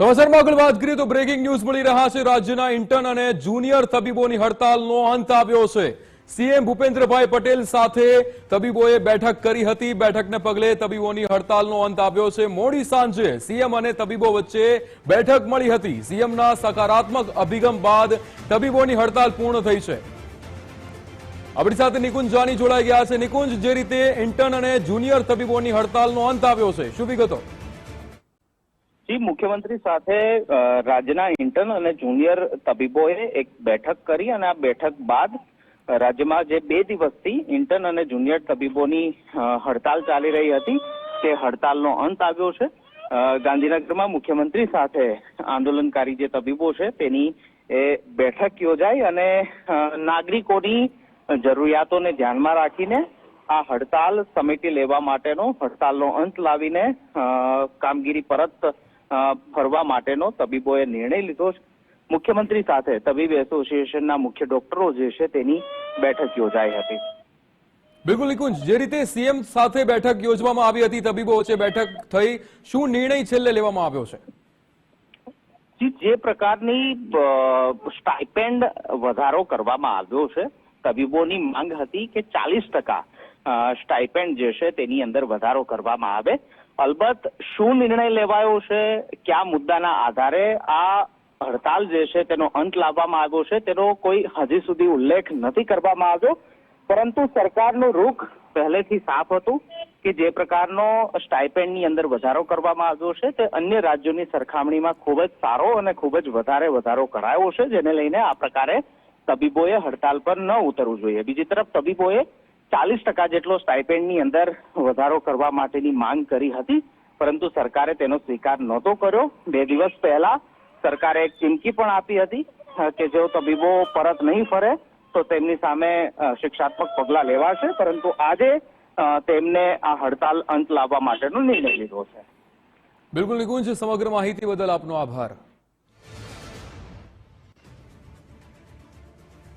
સમાચારમાં આગળ વાત કરીએ તો બ્રેકિંગ ન્યૂઝ મળી રહ્યા છે. રાજ્યના ઇન્ટર્ન અને જુનિયર તબીબોની હડતાલનો અંત આવ્યો છે. સીએમ ભૂપેન્દ્રભાઈ પટેલ સાથે તબીબોએ બેઠક કરી હતી. બેઠકને પગલે તબીબોની હડતાલનો અંત આવ્યો છે. મોડી સાંજે સીએમ અને તબીબો વચ્ચે બેઠક મળી હતી. સીએમના સકારાત્મક અભિગમ બાદ તબીબોની હડતાલ પૂર્ણ થઈ છે. આપણી સાથે નિકુંજ જાની જોડાઈ ગયા છે. નિકુંજ, જે રીતે ઇન્ટર્ન અને જુનિયર તબીબોની હડતાલનો અંત આવ્યો છે, શું વિગતો? જી, મુખ્યમંત્રી સાથે રાજ્યના ઇન્ટર્ન અને જુનિયર તબીબોએ એક બેઠક કરી અને આ બેઠક બાદ રાજ્યમાં જે બે દિવસથી ઇન્ટર્ન અને જુનિયર તબીબોની હડતાલ ચાલી રહી હતી, તે હડતાલનો અંત આવ્યો છે. ગાંધીનગરમાં મુખ્યમંત્રી સાથે આંદોલનકારી જે તબીબો છે, તેની એ બેઠક યોજાઈ અને નાગરિકોની જરૂરિયાતોને ધ્યાનમાં રાખીને આ હડતાલ સમિતિ લેવા માટેનો હડતાલનો અંત લાવીને કામગીરી પરત ફરવા માટેનો તબીબોએ નિર્ણય લીધો છે. મુખ્યમંત્રી સાથે તબીબ એસોસિએશનના મુખ્ય ડોક્ટરો જે છે તેની બેઠક યોજાઈ હતી. બિલકુલ નિકુંજ જે રીતે સીએમ સાથે બેઠક યોજવામાં આવી હતી તબીબો વચ્ચે બેઠક થઈ શું નિર્ણય છેલ્લે લેવામાં આવ્યો છે? જી, પ્રકારની સ્ટાઇપેન્ડ વધારો કરવામાં આવ્યો છે તબીબોની માંગ હતી કે ચાલીસ ટકા સ્ટાઇપેન્ડ જે છે તેની અંદર વધારો કરવામાં આવે. અલબત્ત શું નિર્ણય લેવાયો છે, કયા મુદ્દાના આધારે આ હડતાલ જે છે તેનો અંત લાવવામાં આવ્યો છે, તેનો કોઈ હજી સુધી ઉલ્લેખ નથી કરવામાં આવ્યો. પરંતુ સરકારનું રૂખ પહેલેથી સાફ હતું કે જે પ્રકારનો સ્ટાઇપેન્ડની અંદર વધારો કરવામાં આવ્યો છે, તે અન્ય રાજ્યોની સરખામણીમાં ખૂબ જ સારો અને ખૂબ જ વધારે વધારો કરાયો છે, જેને લઈને આ પ્રકારે તબીબોએ હડતાલ પર ન ઉતરવું જોઈએ. બીજી તરફ તબીબોએ ચાલીસ ટકા જેટલો સ્ટાઇપેન્ડની અંદર વધારો કરવા માટેની માંગ કરી હતી, પરંતુ સરકારે તેનો સ્વીકાર નહોતો કર્યો. બે દિવસ પહેલા સરકારે એક ચીમકી પણ આપી હતી કે જો તબીબો પરત નહીં ફરે, તો તેમની સામે શિક્ષાત્મક પગલાં લેવાશે, પરંતુ આજે તેમને આ હડતાલ અંત લાવવા માટેનો નિર્ણય લીધો છે. બિલકુલ નિકુંજ, સમગ્ર માહિતી બદલ આપનો આભાર.